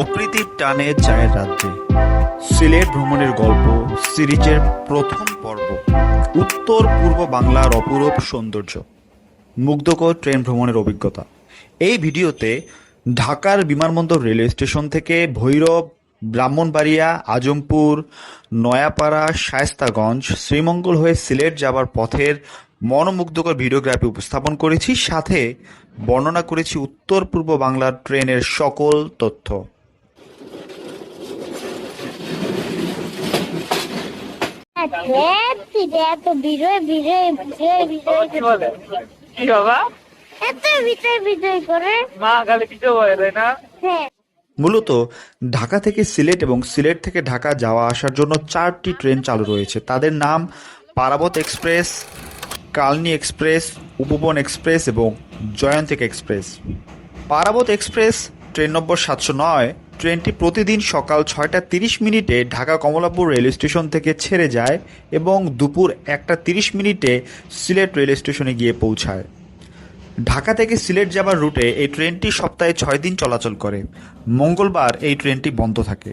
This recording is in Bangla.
প্রকৃতির টানে চায়ের রাজ্যে সিলেট ভ্রমণের গল্প, সিরিজের প্রথম পর্ব। উত্তর পূর্ব বাংলার অপরূপ সৌন্দর্য। মুগ্ধকর ট্রেন ভ্রমণের অভিজ্ঞতা। এই ভিডিওতে ঢাকার বিমানবন্দর রেলওয়ে স্টেশন থেকে ভৈরব, ব্রাহ্মণবাড়িয়া, আজমপুর, নয়াপাড়া, শায়েস্তাগঞ্জ, শ্রীমঙ্গল হয়ে সিলেট যাবার পথের মনোমুগ্ধকর ভিডিওগ্রাফি উপস্থাপন করেছি, সাথে বর্ণনা করেছি উত্তর পূর্ব বাংলার ট্রেনের সকল তথ্য। এত বিজয় বিজয় বিজয় বিজয় কি বাবা? এত বিজয় বিজয় করে। মা খালি কিছু বলে না? হ্যাঁ। মূলত ঢাকা থেকে সিলেট এবং সিলেট থেকে ঢাকা যাওয়া আসার জন্য চারটি ট্রেন চালু রয়েছে। তাদের নাম Parabat Express Kalni Express Upaban Express এবং Jayantika Express. Parabat Express train number সাতশো নয় ট্রেনটি প্রতিদিন সকাল ছয়টা তিরিশ মিনিটে ঢাকা কমলাপুর রেল স্টেশন থেকে ছেড়ে যায় এবং দুপুর একটা তিরিশ মিনিটে সিলেট রেল স্টেশনে গিয়ে পৌঁছায়। ঢাকা থেকে সিলেট যাবার রুটে এই ট্রেনটি সপ্তাহে ছয় দিন চলাচল করে। মঙ্গলবার এই ট্রেনটি বন্ধ থাকে।